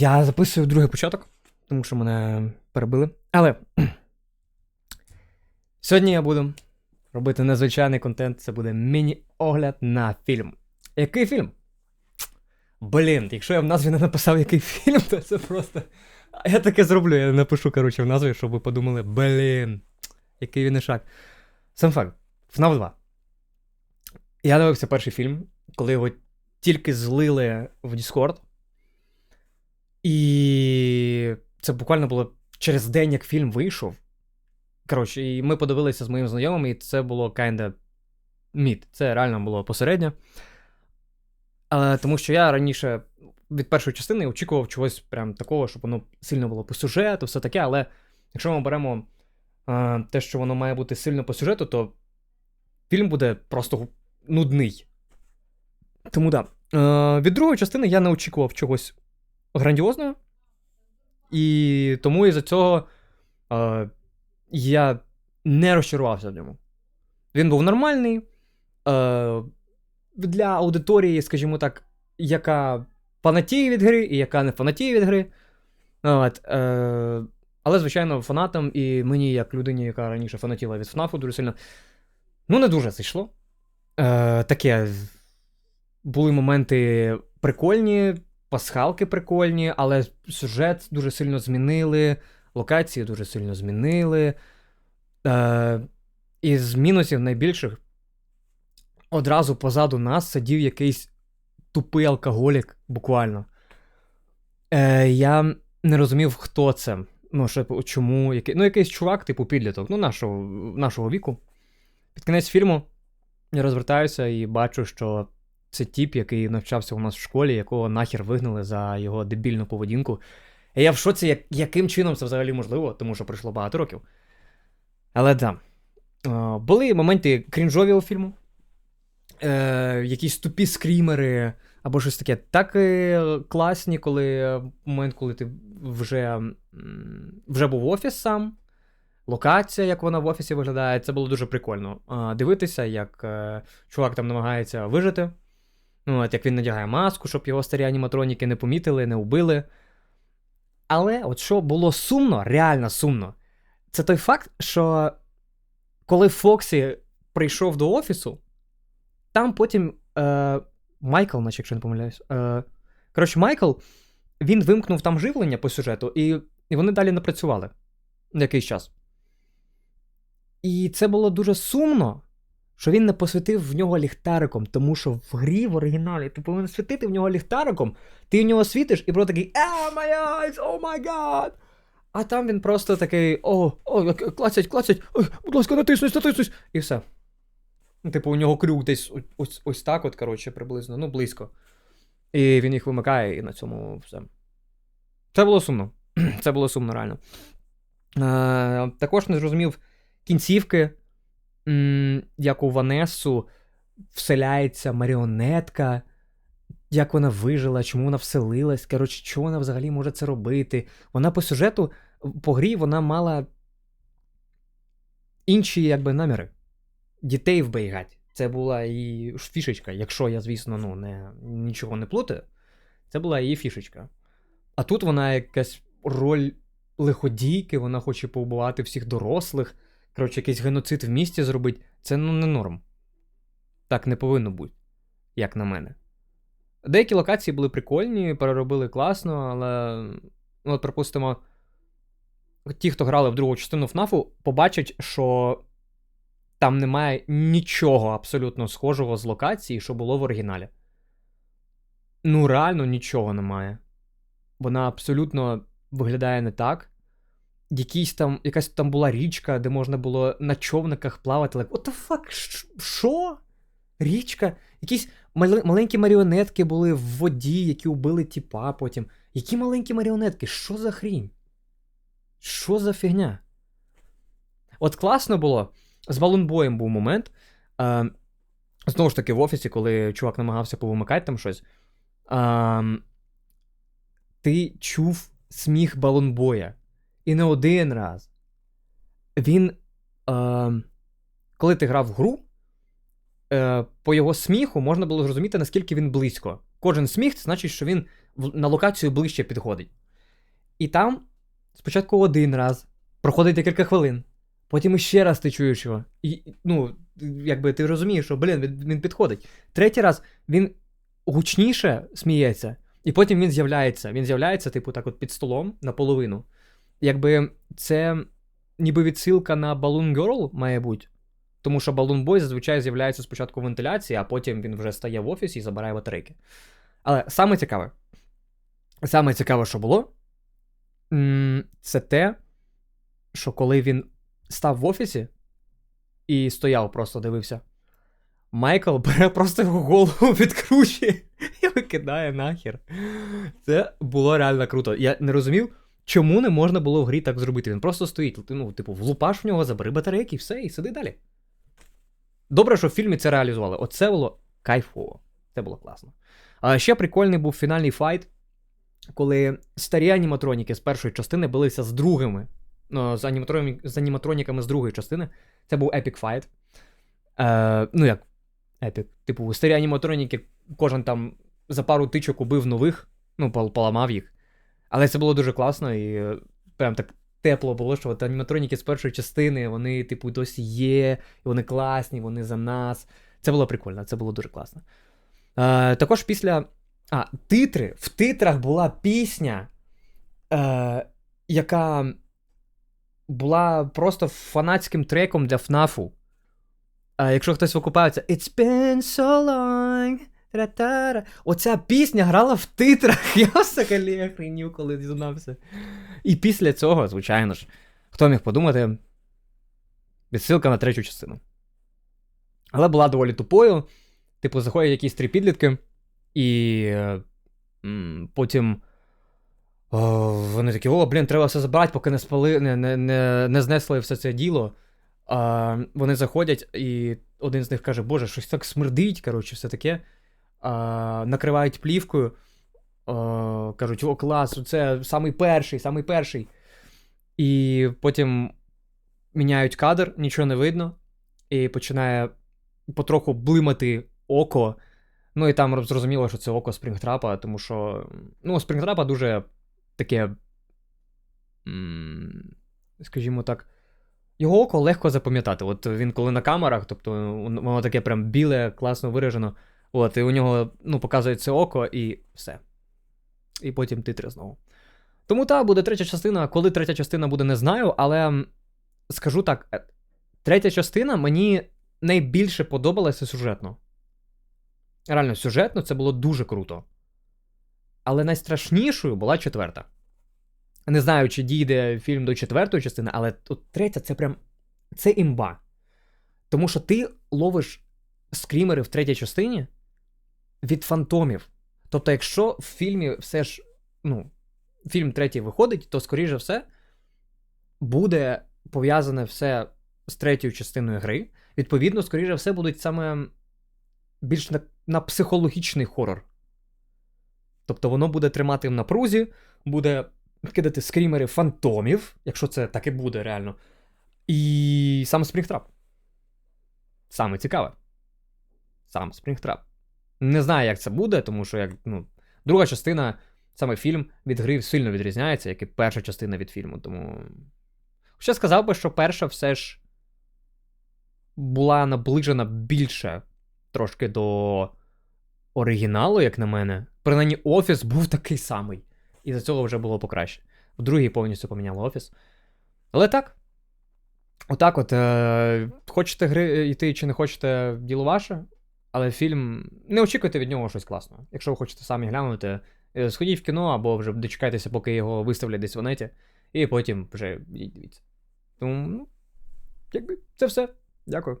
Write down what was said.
Я записую другий початок, тому що мене перебили. Але сьогодні я буду робити незвичайний контент. Це буде міні-огляд на фільм. Який фільм? Блін, якщо я в назві не написав який фільм, то це просто. Я таке зроблю, я напишу, коротше, в назві, щоб ви подумали, блін, який він ішак. Сам факт. FNAF 2. Я дивився перший фільм, коли його тільки злили в Discord. І це буквально було через день, як фільм вийшов. Коротше, і ми подивилися з моїм знайомим, і це було kinda мід. Це реально було посередньо. Але тому що я раніше від першої частини очікував чогось прям такого, щоб воно сильно було по сюжету, все таке. Але якщо ми беремо е, те, що воно має бути сильно по сюжету, то фільм буде просто нудний. Тому так. Да. Е, від другої частини я не очікував чогось грандіозного. І тому із-за цього е, я не розчарувався в ньому. Він був нормальний. Е, для аудиторії, скажімо так, яка фанатіє від гри і яка не фанатіє від гри. От, е, але, звичайно, фанатам і мені, як людині, яка раніше фанатіла від FNAF дуже сильно, ну, не дуже зайшло. Е, Таке. Були моменти прикольні, пасхалки прикольні, але сюжет дуже сильно змінили, локації дуже сильно змінили. Е, Із мінусів найбільших одразу позаду нас сидів якийсь тупий алкоголік, буквально. Е, Я не розумів, хто це. Ну, що, чому, який, ну, якийсь чувак, типу, підліток, ну, нашого, нашого віку. Під кінець фільму я розвертаюся і бачу, що це тіп, який навчався у нас в школі, якого нахер вигнали за його дебільну поведінку. І я в шоці, як, яким чином це взагалі можливо, тому що пройшло багато років. Але да. Е, були моменти крінжові у фільму. Е, Якісь тупі скрімери або щось таке. Так і класні, коли момент, коли ти вже вже був офіс сам. Локація, як вона в офісі виглядає, це було дуже прикольно. Дивитися, як е, чувак там намагається вижити. Ну, от як він надягає маску, щоб його старі аніматроніки не помітили, не вбили. Але от що було сумно, реально сумно, це той факт, що коли Фоксі прийшов до офісу, там потім е, Майкл, наче якщо не помиляюсь. Е, Коротше, Майкл він вимкнув там живлення по сюжету, і, і вони далі не працювали якийсь час. І це було дуже сумно, що він не посвятив в нього ліхтариком, тому що в грі в оригіналі ти повинен світити в нього ліхтариком, ти в нього світиш, і просто такий Oh my eyes, oh my god! А там він просто такий: о, о, клацять, клацять, ой, будь ласка, натиснусь, натиснусь, і все. Ну, Типу, у нього крюк десь ось ось так, от, коротше, приблизно, ну, близько. І він їх вимикає, і на цьому все. Це було сумно. Це було сумно, реально. Е, Також не зрозумів кінцівки, як у Ванесу вселяється маріонетка, як вона вижила, чому вона вселилась. Коротше, чого вона взагалі може це робити. Вона по сюжету, по грі, вона мала інші, якби, наміри. Дітей вберігати. Це була її фішечка, якщо я, звісно, ну, не, нічого не плутаю. Це була її фішечка. А тут вона якась роль лиходійки, вона хоче повбивати всіх дорослих. Коротше, якийсь геноцид в місті зробити. Це ну не норм. Так не повинно бути, як на мене. Деякі локації були прикольні, переробили класно, але, ну, от, припустимо, ті, хто грали в другу частину ФНАФу, побачать, що там немає нічого абсолютно схожого з локації, що було в оригіналі. Ну, реально нічого немає. Вона абсолютно виглядає не так. Якісь там, Якась там була річка, де можна було на човниках плавати. Like, what the fuck? Що? Річка? Якісь маленькі маріонетки були в воді, які убили тіпа потім. Які маленькі маріонетки? Що за хрінь? Що за фігня? От класно було. З балунбоєм був момент. Е, Знову ж таки, в офісі, коли чувак намагався повимикати там щось. Е, ти чув сміх балунбоя. І не один раз. Він. Е, Коли ти грав в гру, е, по його сміху можна було зрозуміти, наскільки він близько. Кожен сміх, це значить, що він на локацію ближче підходить. І там спочатку один раз, проходить декілька хвилин, потім іще раз ти чуєш його. І, ну, якби ти розумієш, що, блін, він, підходить. Третій раз він гучніше сміється, і потім він з'являється. Він з'являється, типу, так от під столом наполовину. Якби це ніби відсилка на Balloon Girl, має бути. Тому що Balloon Boy зазвичай з'являється спочатку в вентиляції, а потім він вже стає в офісі і забирає батарейки. Але саме цікаве, саме цікаве, що було, це те, що коли він став в офісі і стояв, просто дивився, Майкл бере просто його голову відкручує і викидає нахер. Це було реально круто. Я не розумів, чому не можна було в грі так зробити. Він просто стоїть, ну, типу, влупаш в нього, забери батарейки, і все, і сиди далі. Добре, що в фільмі це реалізували. Оце було кайфово. Це було класно. А ще прикольний був фінальний файт, коли старі аніматроніки з першої частини билися з другими. Ну, з, аніматронік, з аніматроніками з другої частини. Це був епік файт. Е, ну, як епік. Типу, старі аніматроніки, кожен там за пару тичок убив нових, ну, пол- поламав їх. Але це було дуже класно і е, прям так тепло було, що от аніматроніки з першої частини, вони, типу, досі є, і вони класні, вони за нас. Це було прикольно, це було дуже класно. Е, також після. А, титри. В титрах була пісня, е, яка була просто фанатським треком для ФНАФу. Е, якщо хтось викупається, It's been so long. Тра-тара. Оця пісня грала в титрах. Я взагалі охренів, коли дізнався. І після цього, звичайно ж, хто міг подумати, відсилка на третю частину. Але була доволі тупою. Типу, заходять якісь три підлітки, і е, потім. О, вони такі, о, блін, треба все забрати, поки не спали, не, не, не, не знесли все це діло. А, вони заходять, і один з них каже, Боже, щось так смердить, коротше, все таке. Накривають плівкою. Кажуть, о, клас, це самий перший, самий перший. І потім міняють кадр, нічого не видно, і починає потроху блимати око. Ну і там зрозуміло, що це око Спрінгтрапа, тому що. Ну, Спрінгтрапа дуже таке. Скажімо так. Його око легко запам'ятати. От він коли на камерах, тобто воно таке прям біле, класно виражено. От, і у нього ну, показується око, і все. І потім титри знову. Тому так, буде третя частина. Коли третя частина буде, не знаю, але скажу так: е, третя частина мені найбільше подобалася сюжетно. Реально, сюжетно це було дуже круто. Але найстрашнішою була четверта. Не знаю, чи дійде фільм до четвертої частини, але от третя це прям. Це імба. Тому що ти ловиш скрімери в третій частині від фантомів. Тобто, якщо в фільмі все ж. Ну, фільм третій виходить, то, скоріше все, буде пов'язане все з третьою частиною гри. Відповідно, скоріше все, будуть саме більш на, на психологічний хорор. Тобто воно буде тримати в напрузі, буде кидати скрімери фантомів, якщо це так і буде реально. І сам Спрінгтрап. Саме цікаве. Сам Спрінгтрап. Не знаю, як це буде, тому що як, ну, друга частина, саме фільм від гри сильно відрізняється, як і перша частина від фільму. Тому. Ще сказав би, що перша все ж була наближена більше трошки до оригіналу, як на мене. Принаймні, офіс був такий самий. І за цього вже було покраще. В другій повністю поміняли офіс. Але так. Отак, от. Е, хочете гри йти чи не хочете, діло ваше. Але фільм. Не очікуйте від нього щось класного. Якщо ви хочете самі глянути, е, сходіть в кіно або вже дочекайтеся, поки його виставлять десь в неті, і потім вже дивіться. Тому, ну, якби, це все. Дякую.